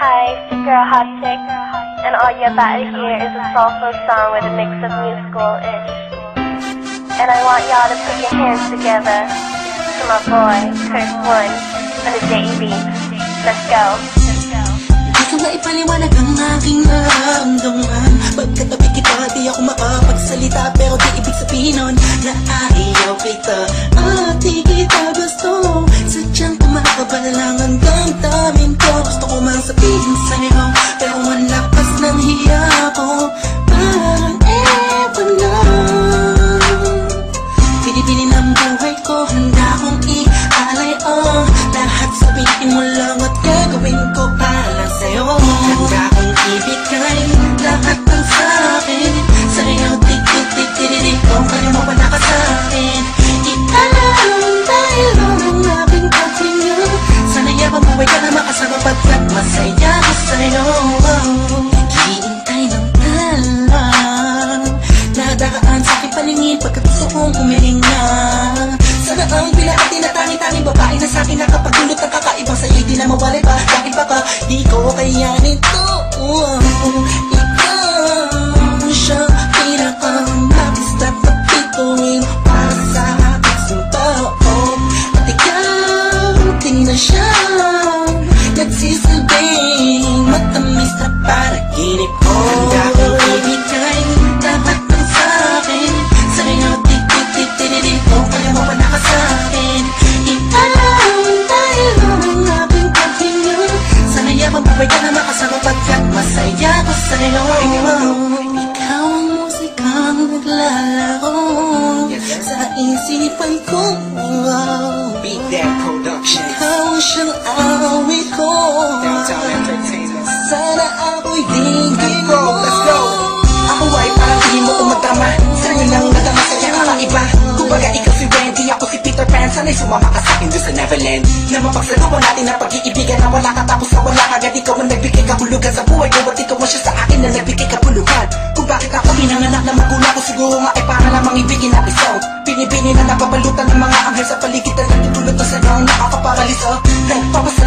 Hi, girl Hot Chick, and all you're about to hear is a soulful song with a mix of musical-ish. And I want y'all to put your hands together to my boy, Kurt One, on the JB. Let's go. Ipaliwanag ang aking nararamdaman Pagkatabi kita, di ako makapagsalita Pero di ibig sabihin nun na ayaw kita At di kita gusto Sadyang kumakabal lang ang damdamin ko. Gusto ko mang sabihin sa'yo Pero malakas ng hiya ko. Parang ewan lang Pinipili ng buhay ko Handa kong ialay ko kayanin to Ikaw siya pinakamapis na kapituin Para sa aking sintao At ikaw di na siya Nagsisilbing matamis na panaginip ko Handa masaya ko sa'yo. Ikaw ang musikang naglalaro. Sa isipan ko Beat That Productions. Ikaw ang siyang awit ko. Downtown Entertainment. Sana ako'y digin go, let's go. Ako ay parang hindi mo umatama. Sa'yo lang nadama sa kaya kakaiba Kumbaga ikaw si Wendy, ako si Peter Pan. Sana'y sumama ka sa'kin doon sa Neverland. Na mapagsagawa natin ang pag-iibigan Na wala ka tapos na wala agad Ikaw ang nagbigay siya sa akin na nagbigay kapuluhan. Kung bakit ako pinanganak na magulang ko Siguro nga ay para lamang ibigin na isaw. Pinibini na napapalutan ng mga anghel sa paligid Na nagtutulot na sa'yo ang nakakaparaliso Nagpapasalamat